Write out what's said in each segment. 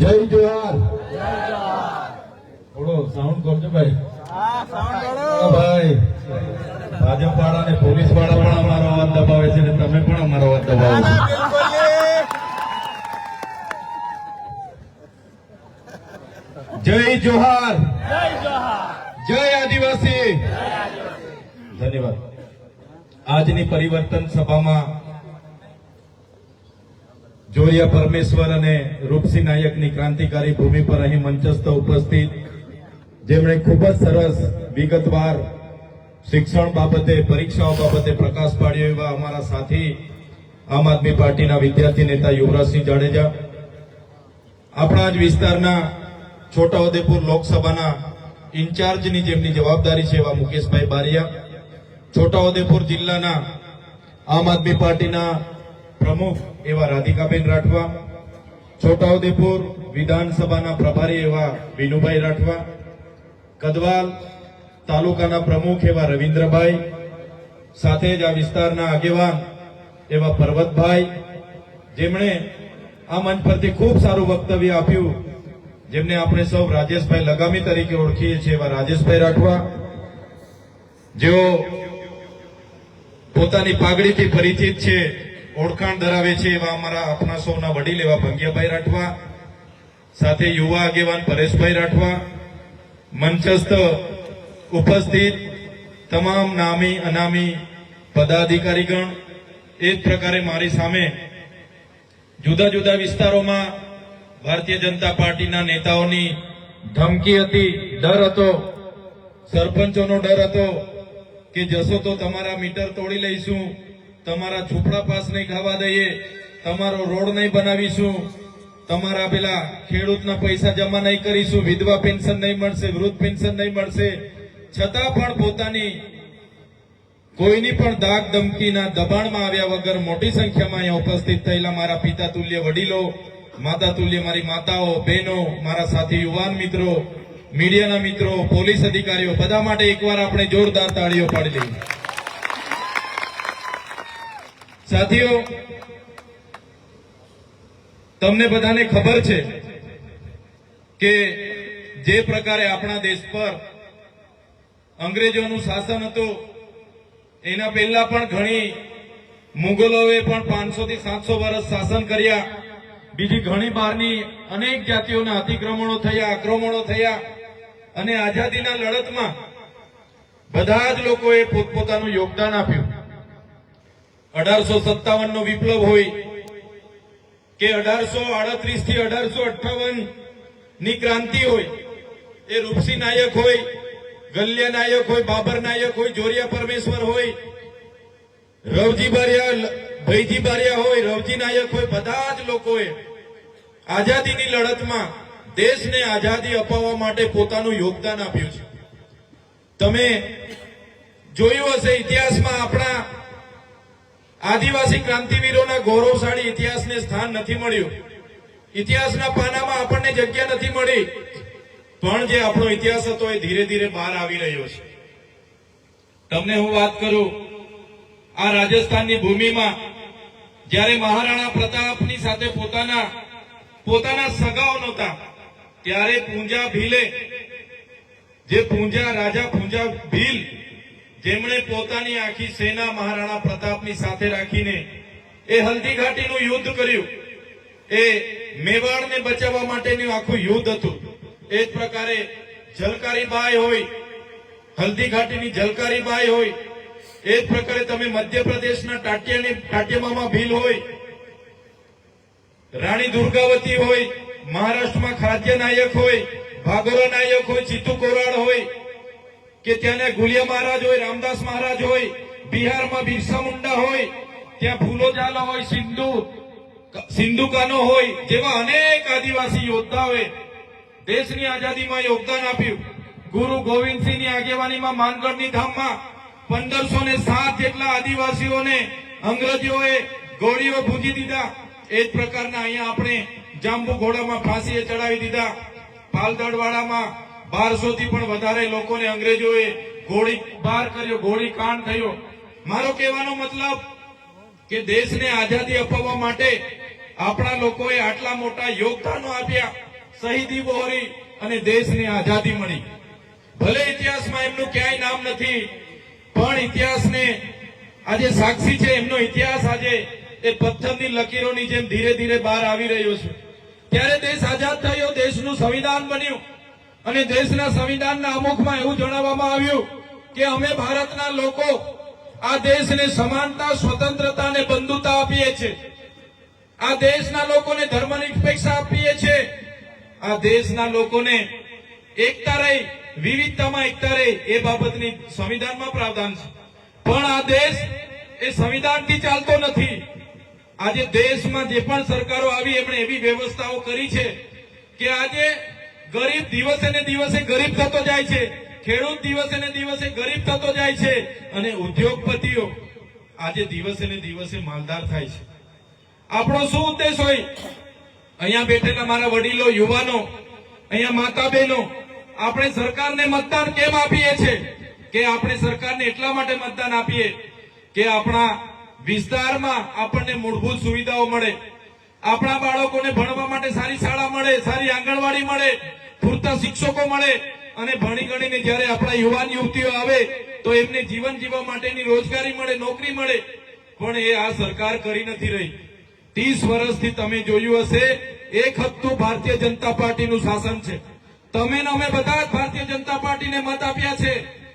જય જોહાર થોડો સાઉન્ડ કરજો ભાઈ. ભાઈ. ભાજપ વાળા ને પોલીસવાળા પણ અમારો અવાજ દબાવે છે ને તમે પણ અમારો અવાજ દબાવો છો. જય જોહાર. જય આદિવાસી. ધન્યવાદ. આજની પરિવર્તન સભામાં જોરિયા પરમેશ્વર અને રૂપસિંહ નાયકની ક્રાંતિકારી ભૂમિ પર અહીં મંચસ્થ ઉપસ્થિત, જેમણે ખૂબ જ સરસ વિગતવાર શિક્ષણ બાબતે, પરીક્ષાઓ બાબતે પ્રકાશ પાડ્યો એવા અમારા સાથી, આમ આદમી પાર્ટીના વિદ્યાર્થી નેતા યુવરાજસિંહ જાડેજા, આપણા જ વિસ્તારના છોટાઉદેપુર લોકસભાના ઇન્ચાર્જની જેમની જવાબદારી છે એવા મુકેશભાઈ બારિયા, છોટાઉદેપુર જિલ્લાના આમ આદમી પાર્ટીના પ્રમુખ એવા રાધિકાબેન રાઠવા, છોટાઉદેપુર વિધાનસભાના પ્રભારી એવા વિનુભાઈ રાઠવા કદવાલ તાલુકાના પ્રમુખ એવા રવિન્દ્રભાઈ, સાથે જ આ વિસ્તારના આગેવાન એવા પર્વતભાઈ, જેમણે આ મંચ પરથી ખૂબ સારું વક્તવ્ય આપ્યું, જેમને આપણે સૌ રાજેશભાઈ લગામી તરીકે ઓળખીએ છીએ એવા રાજેશભાઈ રાઠવા. જેઓ પોતાની પાઘડીથી પરિચિત છે. ઓળખાણ ધરાવે છે એવા અમારા આપણા સૌના વડીલ એવા ભંગિયાભાઈ રાઠવા, સાથે યુવા આગેવાન પરેશભાઈ રાઠવા, મંચસ્થ ઉપસ્થિત તમામ નામી, અનામી પદાધિકારીગણ, એ જ પ્રકારે મારી સામે જુદા જુદા વિસ્તારોમાં ભારતીય જનતા પાર્ટીના નેતાઓની ધમકી હતી, ડર હતો, સરપંચોનો ડર હતો કે જશો તો તમારા મીટર તોડી લઈશું તમારા ઝૂંપડા પાસ નહીં ખાવા દઈએ, તમારો રોડ નહીં બનાવીશું, તમારા પેલા ખેડૂતના પૈસા જમા નહીં કરીશું, વિધવા પેન્શન નહીં મળશે, વૃદ્ધ પેન્શન નહીં મળશે, છતાં પણ પોતાની કોઈની પણ દાગ ધમકીના દબાણમાં આવ્યા વગર મોટી સંખ્યામાં અહીંયા ઉપસ્થિત થયેલા મારા પિતા તુલ્ય વડીલો, માતા તુલ્ય મારી માતાઓ, બહેનો, મારા સાથી યુવાન મિત્રો, મીડિયાના મિત્રો, પોલીસ અધિકારીઓ, બધા માટે એકવાર આપણે જોરદાર તાળીઓ પાડી લઈએ. સાથીઓ, તમને બધાને ખબર છે કે જે પ્રકારે આપણા દેશ પર અંગ્રેજોનું શાસન હતું, એના પહેલા પણ ઘણી મુગલોએ પણ પાંચસો થી સાતસો વર્ષ શાસન કર્યા. બીજી ઘણી બહારની અનેક જાતિઓના અતિક્રમણો થયા, આક્રમણો થયા અને આઝાદીના લડતમાં બધા જ લોકોએ પોતપોતાનું યોગદાન આપ્યું. અઢારસો સત્તાવન નો વિપ્લવ હોય કે અઢારસો આડત્રીસથી અઢારસો અઠાવનની ક્રાંતિ હોય, એ રૂપસી નાયક હોય, ગલ્યા નાયક હોય, બાબર નાયક હોય, જોરિયા પરમેશ્વર હોય, રવજી બારિયા ભૈજી બારિયા હોય, રવજી નાયક હોય, બધા જ લોકોએ આઝાદીની લડતમાં દેશને આઝાદી અપાવવા માટે પોતાનું યોગદાન આપ્યું છે. તમે જોયું હશે ઇતિહાસમાં આપણા આદિવાસી ક્રાંતિવીરોના ગૌરવશાળી ઇતિહાસને સ્થાન નથી મળ્યું. ઇતિહાસના પાનામાં આપણને જગ્યા નથી મળી. પણ જે આપણો ઇતિહાસ હતો એ ધીરે ધીરે બહાર આવી રહ્યો છે. તમને હું વાત કરું, આ રાજસ્થાનની ભૂમિમાં જ્યારે મહારાણા પ્રતાપની સાથે પોતાના પોતાના સગાઓ નહોતા, ત્યારે પૂંજા ભીલે, જે પૂંજા રાજા પૂંજા ભીલ જેમણે પોતાની આખી સેના મહારાણા પ્રતાપની સાથે રાખીને એ હલ્દી ઘાટીનું યુદ્ધ કર્યું. એ મેવાડને બચાવવા માટેનું આખું યુદ્ધ હતું. એ જ પ્રકારે જલકારીબાઈ હોય હલ્દી ઘાટીની જલકારીબાઈ હોય, એ જ પ્રકારે તમે મધ્યપ્રદેશના ટાટિયાની, ટાટિયામામાં ભીલ હોય, રાણી દુર્ગાવતી હોય, મહારાષ્ટ્રમાં ખાદ્ય નાયક હોય, ભાગરો નાયક હોય ચિત્તુ કોરાડ હોય કે ત્યાંના ગુલિયા મહારાજ હોય, રામદાસ મહારાજ હોય, બિહારમાં બિરસા મુંડા હોય, ત્યાં ભૂલો ઝાલા હોય, સિંધુ સિંધુ કાનો હોય, જેવા અનેક આદિવાસી યોદ્ધાઓએ દેશની આઝાદીમાં યોગદાન આપ્યું. ગુરુ ગોવિંદસિંહની આગેવાનીમાં માનગઢની ધામમાં પંદરસો ને સાત જેટલા આદિવાસીઓને અંગ્રેજોએ ગોળીઓ ભૂજી દીધા. એ જ પ્રકારના અહીંયા આપણે જાંબુ ઘોડામાં ફાંસીએ ચડાવી દીધા. પાલદડવાડામાં બારસો થી પણ વધારે લોકોને અંગ્રેજોએ ગોળી બાર કર્યો, ગોળી કાંડ થયો. મારો કહેવાનો મતલબ કે દેશને આઝાદી અપાવવા માટે આપણા લોકોએ આટલા મોટા યોગદાનો આપ્યા, શહીદી બહોરી અને દેશને આઝાદી મળી. ભલે ઇતિહાસમાં એમનું ક્યાંય નામ નથી, પણ ઇતિહાસને આજે સાક્ષી છે, એમનો ઇતિહાસ આજે એ પથ્થરની લકીરોની જેમ ધીરે ધીરે બહાર આવી રહ્યો છે. ત્યારે દેશ આઝાદ થયો, દેશનું સંવિધાન બન્યું. અને દેશના સંવિધાનના અમુકમાં એવું જણાવવામાં આવ્યું કે અમે ભારતના લોકો આ દેશને સમાનતા, સ્વતંત્રતા અને બંધુતા આપીએ છીએ. આ દેશના લોકોને ધર્મનિરપેક્ષતા આપીએ છીએ. આ દેશના લોકોને એકતા રહી, વિવિધતામાં એકતા રહી એ બાબતની સંવિધાનમાં પ્રાવધાન છે. પણ આ દેશ એ સંવિધાનથી ચાલતો નથી. આજે દેશમાં જે પણ સરકારો આવી એમણે એવી વ્યવસ્થાઓ કરી છે કે આજે ગરીબ દિવસે ને દિવસે ગરીબ થતો જાય છે. ખેડૂત દિવસે ને દિવસે ગરીબ થતો જાય છે. અને ઉદ્યોગપતિઓ આજે દિવસે ને દિવસે માલદાર થાય છે. આપણો શું ઉદ્દેશ હોય? અહીંયા બેઠેલા મારા વડીલો, યુવાનો, અહીંયા માતા બહેનો આપણે સરકારને મતદાન કેમ આપીએ છીએ કે આપણે સરકારને એટલા માટે મતદાન આપીએ કે આપણા વિસ્તારમાં આપણને મૂળભૂત સુવિધાઓ મળે, આપણા બાળકોને ભણવા માટે સારી શાળા મળે, સારી આંગણવાડી મળે પૂરતા શિક્ષકો મળે અને ભણી ગણીને જ્યારે આપણા યુવાન યુવતીઓ આવે તો એમને જીવન જીવવા માટેની રોજગારી મળે, નોકરી મળે. પણ એ આ સરકાર કરી નથી રહી. ત્રીસ વર્ષથી તમે જોયું હશે, એક હપ્તું ભારતીય જનતા પાર્ટીનું શાસન છે. તમે અમે બધા જ ભારતીય જનતા પાર્ટીને મત આપ્યા છે.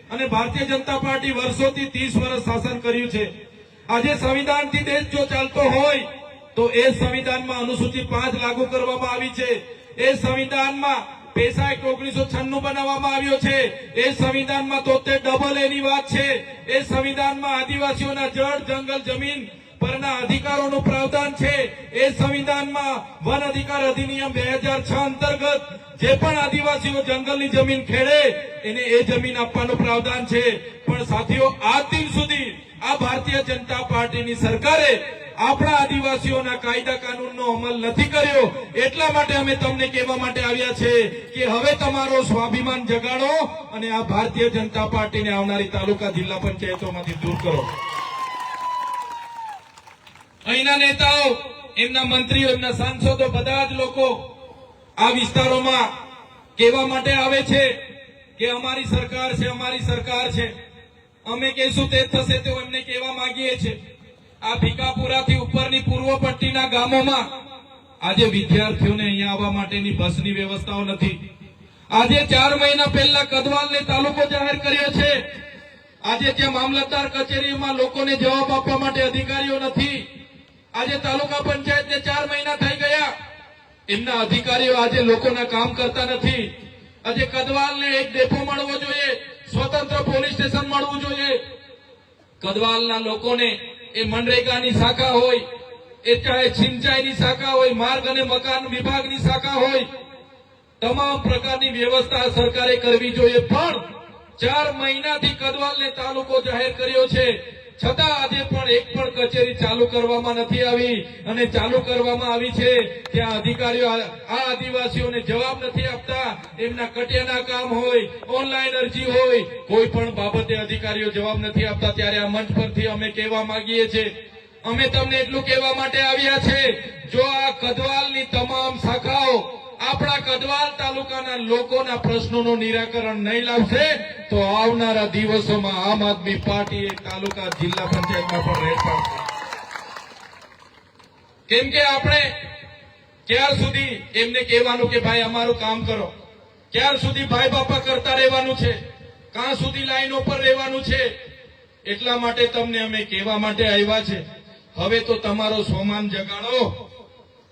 અને ભારતીય જનતા પાર્ટી વર્ષોથી ત્રીસ વર્ષ શાસન કર્યું છે. આજે સંવિધાનથી દેશ જો ચાલતો હોય, તો એ સંવિધાનમાં અનુસૂચિત પાંચ લાગુ કરવામાં આવી છે. એ સંવિધાનમાં પેશા એક્ટ ઓગણીસો છન્નું બનાવવામાં આવ્યો છે. એ સંવિધાનમાં તોતેર ડબલ એની વાત છે. એ સંવિધાનમાં આદિવાસીઓના જળ, જંગલ, જમીન પરના અધિકારોનું પ્રાવધાન છે. એ સંવિધાનમાં વન અધિકાર અધિનિયમ બે હજાર છ અંતર્ગત જે પણ આદિવાસીઓ જંગલની જમીન ખેડે, એને એ જમીન આપવાનું પ્રાવધાન છે. પણ સાથીઓ આ દિન સુધી આ ભારતીય જનતા પાર્ટીની સરકારે આપણા આદિવાસીઓના કાયદા કાનૂનનો અમલ નથી કર્યો. એટલા માટે અમે તમને કહેવા માટે આવ્યા છે કે હવે તમારો સ્વાભિમાન જગાડો અને આ ભારતીય જનતા પાર્ટીને આવનારી તાલુકા જિલ્લા પંચાયતોમાંથી દૂર કરો. અહીંના નેતાઓ, એમના મંત્રીઓ, એમના સાંસદો બધા જ લોકો આ વિસ્તારોમાં કહેવા માટે આવે છે કે અમારી સરકાર છે, અમારી સરકાર છે. અમે કહેશું તે થશે તેવું એમને કહેવા માંગીએ છીએ. આ ભીકાપુરાથી ઉપરની પૂર્વ પટ્ટીના ગામોમાં આજે વિદ્યાર્થીઓને અહીંયા આવવા માટેની બસની વ્યવસ્થાઓ નથી. આજે ચાર મહિના પહેલા કદવાલને તાલુકો જાહેર કર્યો છે. આજે ત્યાં મામલતદાર કચેરીમાં લોકોને જવાબ આપવા માટે અધિકારીઓ નથી. આજે તાલુકા પંચાયતને ચાર મહિના થઈ ગયા. એમના અધિકારીઓ આજે લોકોના કામ કરતા નથી. આજે કદવાલને એક ડેપો મળવો જોઈએ. સ્વતંત્ર પોલીસ સ્ટેશન મળવું જોઈએ. કદવાલના લોકોને એ મનરેગાની શાખા હોય, એ ચાહે સિંચાઈની શાખા હોય, માર્ગ અને મકાન વિભાગની શાખા હોય, તમામ પ્રકારની વ્યવસ્થા સરકારે કરવી જોઈએ. પણ ચાર મહિનાથી કદવાલને તાલુકો જાહેર કર્યો છે. છતાં આજે પણ એક પણ કચેરી ચાલુ કરવામાં નથી આવી અને ચાલુ કરવામાં આવી છે ત્યાં અધિકારીઓ આ આદિવાસીઓને જવાબ નથી આપતા. એમના કટિયાના કામ હોય, ઓનલાઈન અરજી હોય, કોઈ પણ બાબતે અધિકારીઓ જવાબ નથી આપતા. ત્યારે આ મંચ પરથી અમે કહેવા માંગીએ છીએ. અમે તમને એટલું કહેવા માટે આવ્યા છે, જો આ કદવાલની તમામ શાખાઓ આપણા કદવાલ તાલુકાના લોકોના પ્રશ્નોનું નિરાકરણ નહીં લાવશે, તો આવનારા દિવસોમાં આમ આદમી પાર્ટી એ તાલુકા જિલ્લા પંચાયતમાં પણ રેડ પાડશે કેમ કે આપણે ક્યાર સુધી એમને કહેવાનું કે ભાઈ અમારું કામ કરો, ક્યાર સુધી ભાઈ બાપા કરતા રહેવાનું છે, કાં સુધી લાઈનો પર રહેવાનું છે, એટલા માટે તમને અમે કહેવા માટે આવ્યા છે. હવે તો તમારો સોમાન જગાડો,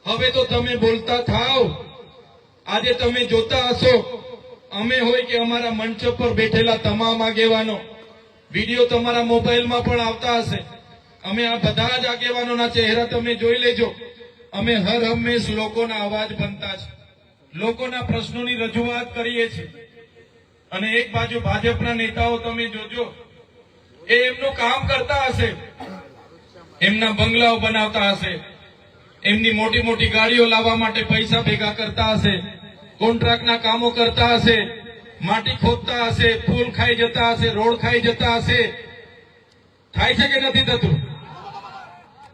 હવે તો તમે બોલતા થાવ આજે તમે જોતા હશો, અમે હોય કે અમારા મંચ પર બેઠેલા તમામ આગેવાનો. વીડિયો તમારા મોબાઈલમાં પણ આવતા હશે. અમે આ બધા જ આગેવાનોના ચહેરા તમે જોઈ લેજો. અમે હર હંમેશ લોકોના અવાજ બનતા છે લોકોના પ્રશ્નોની રજૂઆત કરીએ છીએ. અને એક બાજુ ભાજપના નેતાઓ તમે જોજો, એ એમનું કામ કરતા હશે. એમના બંગલાઓ બનાવતા હશે. એમની મોટી મોટી ગાડીઓ લાવવા માટે પૈસા ભેગા કરતા હશે, કોન્ટ્રાક્ટના કામો કરતા હશે, માટી ખોદતા હશે પુલ ખાઈ જતા હશે, રોડ ખાઈ જતા હશે. થાય છે કે નથી થતું?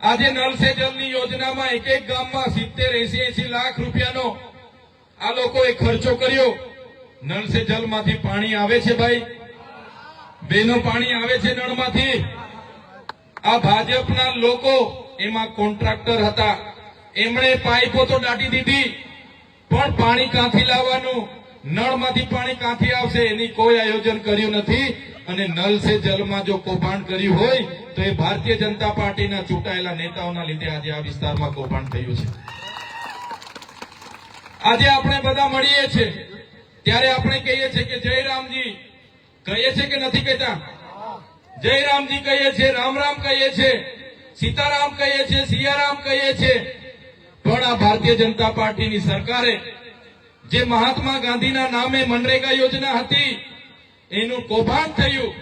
આજે નલ સે જલની યોજનામાં એક એક ગામમાં સિત્તેર, એસી એસી લાખ રૂપિયાનો આ લોકોએ ખર્ચો કર્યો. નળ સે જલમાંથી પાણી આવે છે ભાઈ. બેનો પાણી આવે છે નળમાંથી. આ ભાજપના લોકો એમાં કોન્ટ્રાક્ટર હતા. એમણે પાઇપો તો દાટી દીધી, પણ પાણી કાંથી લાવવાનું? નળમાંથી પાણી કાંથી આવશે? એની કોઈ આયોજન કર્યું નથી. અને નલ સે જલમાં, જો કૌભાંડ કર્યું હોય, તો એ ભારતીય જનતા પાર્ટીના ચૂંટાયેલા નેતાઓના લીધે આજે આ વિસ્તારમાં કૌભાંડ થયું છે. આજે આપણે બધા મળીએ છીએ. ત્યારે આપણે કહીએ છીએ કે જય રામજી. કહીએ છીએ કે નથી કહેતા? જય રામજી કહીએ છીએ, રામ રામ કહીએ છીએ, સીતારામ કહીએ છીએ, સિયારામ કહીએ છીએ. પણ આ ભારતીય જનતા પાર્ટીની સરકારે જે મહાત્મા ગાંધીના નામે મનરેગા યોજના હતી, એનું કૌભાંડ થયું.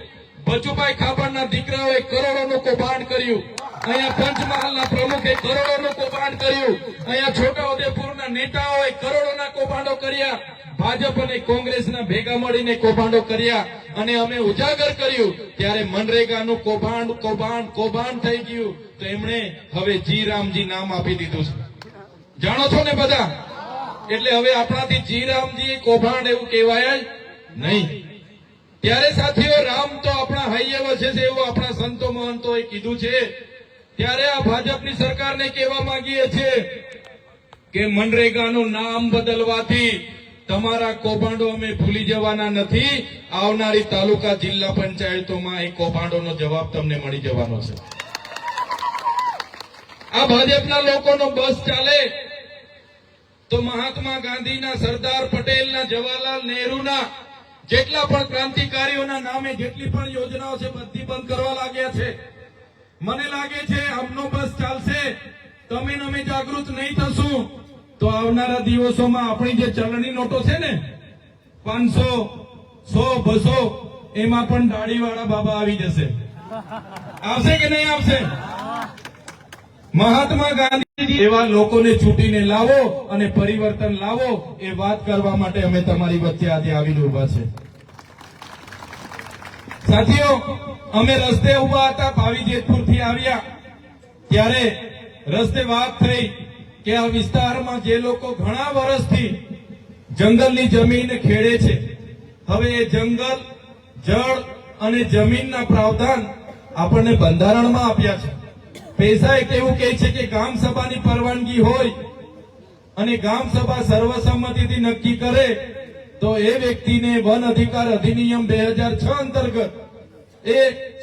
બચુભાઈ ખાબડના દીકરાઓએ કરોડોનું કૌભાંડ કર્યું. અહીંયા પંચમહાલના પ્રમુખે કરોડોનું કૌભાંડ કર્યું. અહીંયા છોટાઉદેપુરના નેતાઓએ કરોડોના કૌભાંડો કર્યા. ભાજપ અને કોંગ્રેસના ભેગા મળીને કૌભાંડો કર્યા અને અમે ઉજાગર કર્યું. ત્યારે મનરેગાનું કૌભાંડ કૌભાંડ કૌભાંડ થઈ ગયું. તો એમણે હવે જી રામજી નામ આપી દીધું છે. જાણો છો ને બધા? એટલે હવે આપણાથી જી રામજી કૌભાંડ એવું કહેવાય જ નહીં. ત્યારે સાથીઓ, રામ તો આપણા હૈયે છે એવું આપણા સંતો મહંતોએ કીધું છે. ત્યારે આ ભાજપની સરકારને કહેવા માંગીએ છીએ કે મનરેગાનું નામ બદલવાથી તમારા કૌભાંડો અમે ભૂલી જવાના નથી. આવનારી તાલુકા જિલ્લા પંચાયતોમાં એ કૌભાંડોનો જવાબ તમને મળી જવાનો છે. આ ભાજપના લોકોનો બસ ચાલે. તો મહાત્મા ગાંધીના સરદાર પટેલના, જવાહરલાલ નહેરુના, જેટલા પણ ક્રાંતિકારીઓના નામે જેટલી પણ યોજનાઓ છે, બધી બંધ કરવા લાગ્યા છે. મને લાગે છે આમનો બસ ચાલશે. તમે અમે જાગૃત નહીં થશું. તો આવનારા દિવસોમાં આપણી જે ચલણી નોટો છે ને, પાંચસો, સો, બસો, એમાં પણ દાઢીવાળા બાબા આવી જશે. આવશે કે નહીં આવશે? મહાત્મા ગાંધી એવા લોકોને ચૂંટીને લાવો અને પરિવર્તન લાવો એ વાત કરવા માટે અમે તમારી વચ્ચે આજે આવીને ઊભા છે. સાથીઓ, અમે રસ્તે ઊભા હતા, ભાવી જેતપુરથી આવ્યા. ત્યારે રસ્તે વાત થઈ કે આ વિસ્તારમાં જે લોકો ઘણા વર્ષથી જંગલની જમીન ખેડે છે, હવે એ જંગલ, જળ અને જમીનના પ્રાવધાન આપણને બંધારણમાં આપ્યા છે. પૈસા એક એવું કહે છે કે ગામ સભાની પરવાનગી હોય અને ગામ સભા સર્વસંમતિથી નક્કી કરે, તો એ વ્યક્તિને વન અધિકાર અધિનિયમ બે હજાર છ અંતર્ગત એ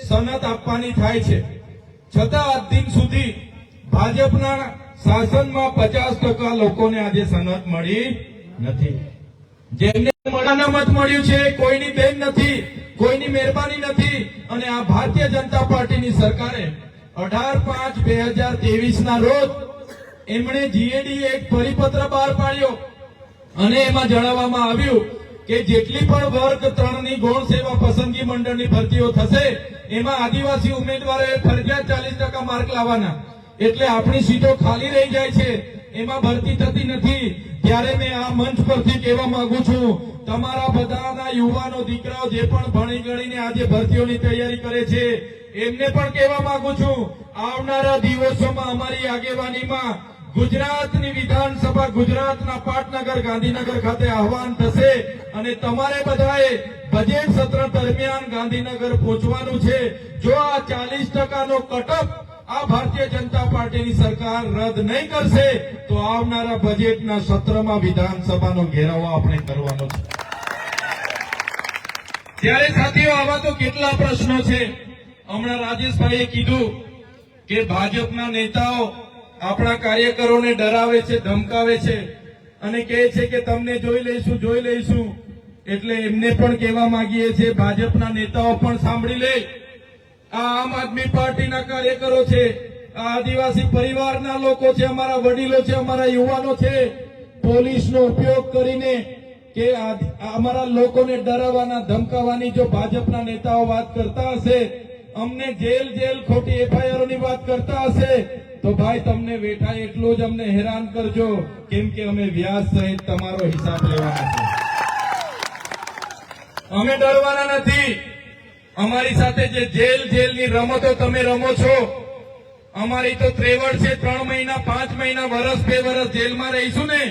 સનત આપવાની થાય છે. છતાં આજ દિન સુધી ભાજપના શાસનમાં પચાસ ટકા લોકોને આજે સનત મળી નથી. જેમને અનામત મળ્યું છે, કોઈની બેન નથી, કોઈની મહેરબાની નથી, અને આ ભારતીય જનતા પાર્ટીની સરકારે અઢાર પાંચ બે હજાર ત્રેવીસ ના રોજ એમણે જીએડી એક પરિપત્ર બહાર પાડ્યો. અને એમાં જણાવવામાં આવ્યું કે જેટલી પણ વર્ગ ત્રણની ગૌણ સેવા પસંદગી મંડળની ભરતીઓ થશે, એમાં આદિવાસી ઉમેદવારોએ ફરજિયાત ચાલીસ ટકા માર્ક લાવવાના. એટલે આપણી સીટો ખાલી રહી જાય છે. એમાં ભરતી થતી નથી. ત્યારે મેં આ મંચ પરથી કહેવા માંગુ છું, તમારા બધાના યુવાનો, દીકરાઓ જે પણ ભણી ગણીને આજે ભરતીઓની તૈયારી કરે છે એમને પણ કહેવા માંગુ છું, આવનારા દિવસોમાં અમારી આગેવાનીમાં ગુજરાતની વિધાનસભા ગુજરાતના પાટનગર, ગાંધીનગર ખાતે આહવાન થશે અને તમારે બધાએ બજેટ સત્ર દરમિયાન ગાંધીનગર પહોંચવાનું છે. જો આ ચાલીસ ટકાનો કટઅપ આ ભારતીય જનતા પાર્ટીની સરકાર રદ નહીં કરશે, તો આવનારા બજેટના સત્રમાં વિધાનસભાનો ઘેરાવો આપણે કરવાનો છે. ત્યારે સાથીઓ, આવા તો કેટલા પ્રશ્નો છે. હમણાં રાજેશભાઈએ કીધું કે ભાજપના નેતાઓ આપણા કાર્યકરોને ડરાવે છે, ધમકાવે છે અને કહે છે કે તમને જોઈ લઈશું જોઈ લઈશું. એટલે એમને પણ કહેવા માંગીએ છીએ, ભાજપના નેતાઓ પણ સાંભળી લે. આ આમ આદમી પાર્ટીના કાર્યકરો છે, આ આદિવાસી પરિવારના લોકો છે, અમારા વડીલો છે, અમારા યુવાનો છે. પોલીસનો ઉપયોગ કરીને કે અમારા લોકોને ડરાવવાના, ધમકાવવાની જો ભાજપના નેતાઓ વાત કરતા હશે અમને જેલ જેલ ખોટી એફઆઈઆર વાત કરતા હશે, તો ભાઈ તમને વેઠા એટલું જ અમને હેરાન કરજો, કેમ કે અમે વ્યાજ સહિત તમારો હિસાબ લેવાના છે અમે ડરવાના નથી. અમારી સાથે જે જેલ જેલની રમતો તમે રમો છો, અમારી તો ત્રેવડ છે, ત્રણ મહિના, પાંચ મહિના વર્ષ બે વર્ષ જેલમાં રહીશું ને,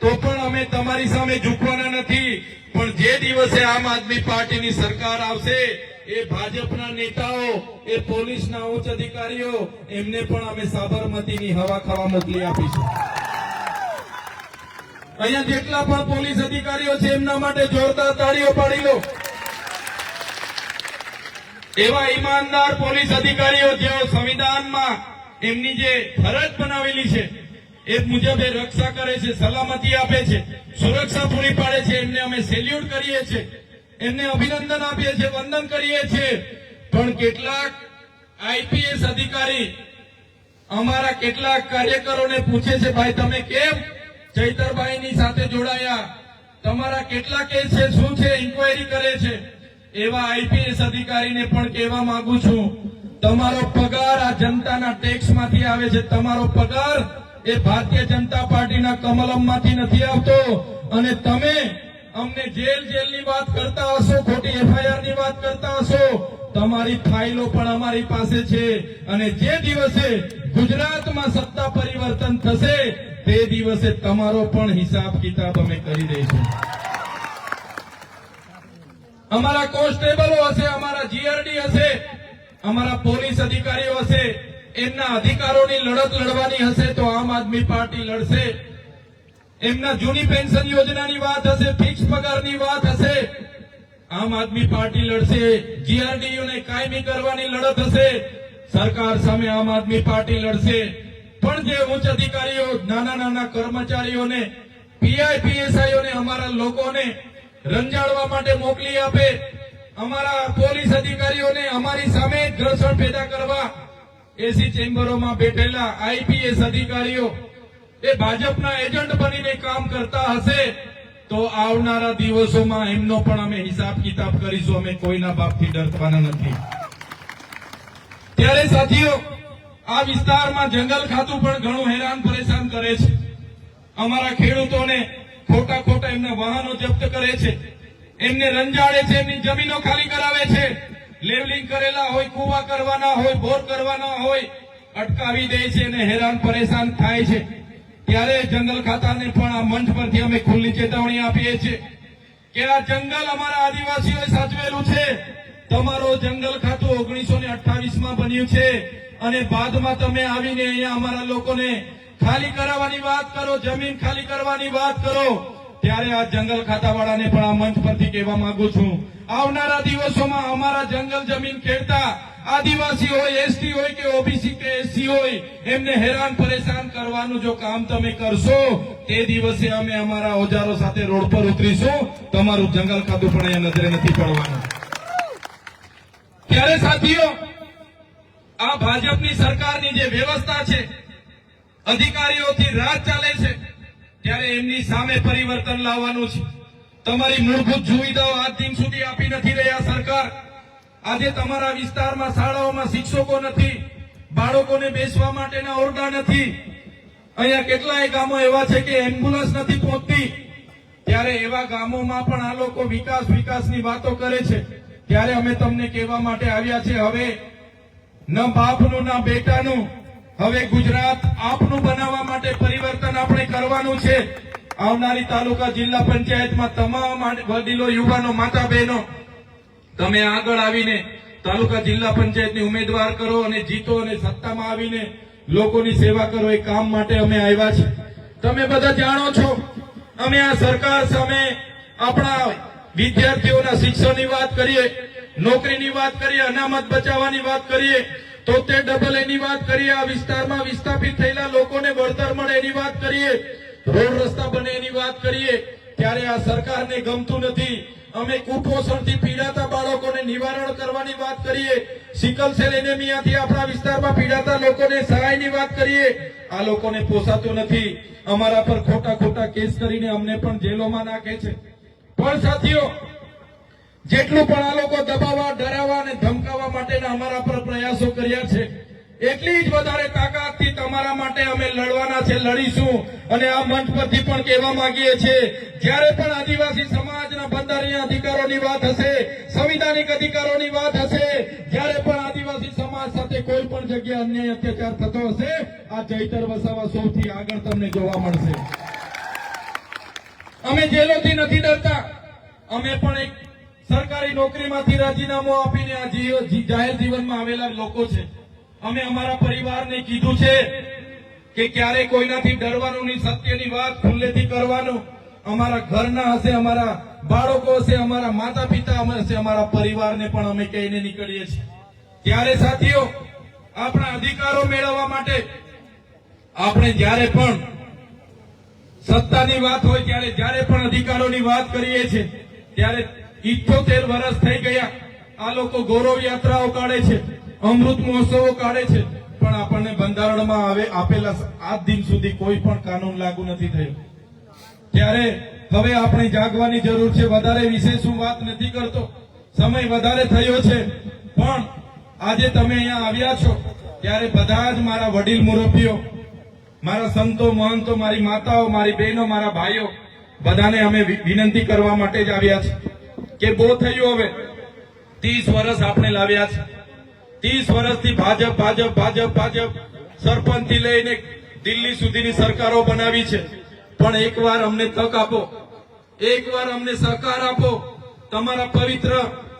તો પણ અમે તમારી સામે ઝૂકવાના નથી. પણ જે દિવસે આમ આદમી પાર્ટીની સરકાર આવશે, એ ભાજપના નેતાઓ, એ પોલીસના ઉચ્ચ અધિકારીઓ, એમને પણ અમે સાબરમતીની હવા ખાવા મોકલી આપીશું. અહીંયા જેટલા પણ પોલીસ અધિકારીઓ છે, એમના માટે જોરદાર તાળીઓ પાડી લો. એવા ઈમાનદાર પોલીસ અધિકારીઓ જેઓ સંવિધાનમાં એમની જે ફરજ બનાવેલી છે એ મુજબ એ રક્ષા કરે છે, સલામતી આપે છે, સુરક્ષા પૂરી પાડે છે, એમને અમે સેલ્યુટ કરીએ છીએ એમને અભિનંદન આપીએ છીએ વંદન કરીએ છીએ પણ કેટલાક આઈપીએસ અધિકારી અમારા કેટલાક કાર્યકરોને પૂછે છે, ભાઈ, તમે કેમ ચૈતરભાઈની સાથે જોડાયા? તમારા કેટલા કેસ છે, શું છે ઇન્કવાયરી કરે છે? એવા આઈપીએસ અધિકારીને પણ કહેવા માંગુ છું, તમારો પગાર આ જનતાના ટેક્સમાંથી આવે છે, તમારો પગાર એ ભારતીય જનતા પાર્ટીના કમલમમાંથી નથી આવતો. અને તમે અમને જેલ જેલની વાત કરતા હશો, ખોટી એફઆઈઆરની વાત કરતા હશો, તમારી ફાઇલો પણ અમારી પાસે છે. અને જે દિવસે ગુજરાતમાં સત્તા પરિવર્તન થશે, તે દિવસે તમારો પણ હિસાબ કિતાબ અમે કરી દઈશું. અમારા કોન્સ્ટેબલો હશે, અમારા જીઆરડી હશે, અમારા પોલીસ અધિકારીઓ હશે એમના અધિકારોની લડત લડવાની હશે તો આમ આદમી પાર્ટી લડશે. એમના જૂની પેન્શન યોજનાની વાત હશે ફિક્સ પગારની વાત હશે. આમ આદમી પાર્ટી લડશે. જીઆરડીયુને કાયમી કરવાની લડત હશે. સરકાર સામે આમ આદમી પાર્ટી લડશે. પણ જે ઉચ્ચ અધિકારીઓ, નાના નાના કર્મચારીઓને પીઆઈ પીએસઆઈઓને અમારા લોકોને રંજાડવા માટે મોકલી આપે, અમારા પોલીસ અધિકારીઓને અમારી સામે ઘર્ષણ પેદા કરવા એસી ચેમ્બરોમાં બેઠેલા આઈપીએસ અધિકારીઓ, એ ભાજપના એજન્ટ બનીને કામ કરતા હશે, તો આવનારા દિવસોમાં એમનો પણ અમે હિસાબ કિતાબ કરીશું, અમે કોઈના બાપથી ડરવાના નથી. ત્યારે સાથીઓ, આ વિસ્તારમાં જંગલ ખાતું પણ ઘણું હેરાન પરેશાન કરે છે. અમારા ખેડૂતોને ખોટા ખોટા એમના વાહનો જપ્ત કરે છે. એમને રંજાડે છે, એમની જમીનો ખાલી કરાવે છે. લેવલિંગ કરેલા હોય, કુવા કરવાના હોય બોર કરવાના હોય, અટકાવી દે છે અને હેરાન પરેશાન થાય છે. ત્યારે જંગલ ખાતાને પણ આ મંચ પરથી અમે ખુલ્લી ચેતવણી આપીએ છીએ કે આ જંગલ અમારા આદિવાસીઓએ સાચવેલું છે. તમારો જંગલ ખાતું ઓગણીસો ને અઠ્ઠાવીસમાં બન્યું છે અને બાદમાં તમે આવીને અહીંયા અમારા લોકોને ખાલી કરાવવાની વાત કરો, જમીન ખાલી કરવાની વાત કરો. ત્યારે આ જંગલ ખાતાવાળાને પણ આ મંચ પરથી કહેવા માંગુ છું આવનારા દિવસોમાં અમારા જંગલ જમીન ખેડતા આદિવાસી હોય, એસટી હોય કે ઓબીસી કે એસસી હોય, એમને હેરાન પરેશાન કરવાનું જો કામ તમે કરશો, તે દિવસે અમે અમારા ઓજારો સાથે રોડ પર ઉતરીશું. તમારું જંગલ ખાતું પણ અહીંયા નજરે નથી પડવાનું. ત્યારે સાથીઓ, આ ભાજપની સરકારની જે વ્યવસ્થા છે, અધિકારીઓથી રાજ ચાલે છે, ત્યારે એમની સામે પરિવર્તન લાવવાનું છે. તમારી મૂળભૂત સુવિધાઓ આજ દિન સુધી આપી નથી રહ્યા સરકાર. આજે તમારા વિસ્તારમાં શાળાઓમાં શિક્ષકો નથી, બાળકોને બેસવા માટેના ઓરડા નથી. અહીંયા કેટલાય ગામો એવા છે કે એમ્બ્યુલન્સ નથી પહોંચતી. ત્યારે એવા ગામોમાં પણ આ લોકો વિકાસ વિકાસની વાતો કરે છે. ત્યારે અમે તમને કહેવા માટે આવ્યા છે હવે ન બાપનું, ના બેટાનું, હવે ગુજરાત આપનું બનાવવા માટે પરિવર્તન આપણે કરવાનું છે. આવનારી તાલુકા જિલ્લા પંચાયતમાં તમામ વડીલો, યુવાનો માતા બહેનો તમે આગળ આવીને તાલુકા જિલ્લા પંચાયતની ઉમેદવાર કરો અને જીતો અને સત્તામાં આવીને લોકોની સેવા કરો એ કામ માટે અમે આવ્યા છે તમે બધા જાણો છો, અમે આ સરકાર સામે આપણા વિદ્યાર્થીઓના શિક્ષણની વાત કરીએ, નોકરીની વાત કરીએ, અનામત બચાવવાની વાત કરીએ તો તે ડબલ એની વાત કરીએ, આ વિસ્તારમાં વિસ્થાપિત થયેલા લોકોને વળતર મળે એની વાત કરીએ. રોડ રસ્તા બને એની વાત કરીએ, ત્યારે આ સરકારને ગમતું નથી. અમે કુપોષણથી પીડાતા બાળકોને નિવારણ કરવાની વાત કરીએ. સિકલ સેલ એનેમિયાથી આપણા વિસ્તારમાં પીડાતા લોકોને સહાયની વાત કરીએ. આ લોકોને પોસાતું નથી. અમારા પર ખોટા ખોટા કેસ કરીને અમને પણ જેલોમાં નાખે છે. પણ સાથીઓ, જેટલું પણ આ લોકો દબાવવા, ડરાવવા અને ધમકાવવા માટેના અમારા પર પ્રયાસો કર્યા છે એટલી જ વધારે તાકાતથી તમારા માટે અમે લડવાના છે, લડીશું. અને આ મંચ પરથી પણ કહેવા માંગીએ છીએ, જ્યારે પણ આદિવાસી સમાજના બંધારણીય અધિકારોની વાત હશે, સંવિધાનિક અધિકારોની વાત હશે, જ્યારે પણ આદિવાસી સમાજ સાથે કોઈ પણ જગ્યાએ અન્યાય અત્યાચાર થતો હશે, આ જયતર વસાવા સૌથી આગળ તમને જોવા મળશે. અમે જેલોથી નથી ડરતા. અમે પણ એક સરકારી નોકરીમાંથી રાજીનામું આપીને આ જાહેર જીવનમાં આવેલા લોકો છે. અમે અમારા પરિવારને કીધું છે કે ક્યારે કોઈનાથી ડરવાનું નહીં, સત્યની વાત ખુલ્લેથી કરવાનું. અમારા ઘરના હશે, અમારા બાળકો હશે, અમારા માતા પિતા હશે, અમારા પરિવારને પણ અમે કહીને નીકળીએ છીએ. ત્યારે સાથીઓ, આપણા અધિકારો મેળવવા માટે આપણે જ્યારે પણ સત્તાની વાત હોય, ત્યારે જ્યારે પણ અધિકારોની વાત કરીએ છીએ, ત્યારે ઇઠોતેર વર્ષ થઈ ગયા. આ લોકો ગૌરવ યાત્રાઓ કાઢે છે. અમૃત મહોત્સવો કાઢે છે. પણ આપણને બંધારણમાં આવે આપેલા આજ દિન સુધી કોઈ પણ કાનૂન લાગુ નથી થયું. ત્યારે હવે આપણે જાગવાની જરૂર છે. વધારે વિશેષ હું વાત નથી કરતો. સમય વધારે થયો છે. પણ આજે તમે અહીંયા આવ્યા છો. ત્યારે બધા જ મારા વડીલ મુરબ્બીઓ મારા સંતો, મહંતો, મારી માતાઓ, મારી બહેનો, મારા ભાઈઓ, બધાને અમે વિનંતી કરવા માટે જ આવ્યા છે. કે બહુ થયું હવે. ત્રીસ વર્ષ આપણે લાવ્યા છે. ત્રીસ વર્ષથી ભાજપ ભાજપ ભાજપ ભાજપ સરપંચથી લઈને દિલ્હી સુધીની સરકારો બનાવી છે. પણ એકવાર અમને તક આપો. એકવાર અમને સહકાર આપો. તમારા પવિત્ર,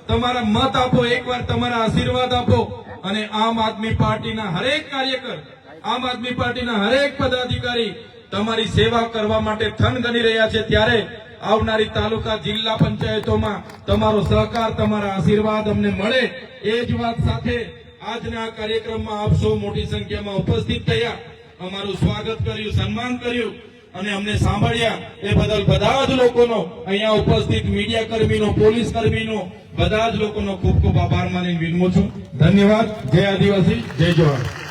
તમારા મત આપો. એકવાર તમારા આશીર્વાદ આપો. અને આમ આદમી પાર્ટીના હરેક કાર્યકર, આમ આદમી પાર્ટીના હરેક પદાધિકારી તમારી સેવા કરવા માટે થન ગણી રહ્યા છે. ત્યારે આવનારી તાલુકા જિલ્લા પંચાયતોમાં તમારો સહકાર, તમારા આશીર્વાદ અમને મળે એ જ વાત સાથે આજના કાર્યક્રમમાં આપ સૌ મોટી સંખ્યામાં ઉપસ્થિત થયા. અમારું સ્વાગત કર્યું, સન્માન કર્યું અને અમને સાંભળ્યા એ બદલ બધા જ લોકોનો અહીંયા ઉપસ્થિત મીડિયા કર્મીનો, પોલીસ કર્મીનો, બધા જ લોકોનો ખૂબ ખૂબ આભાર માની વિનમું છું. ધન્યવાદ. જય આદિવાસી, જય જવાન.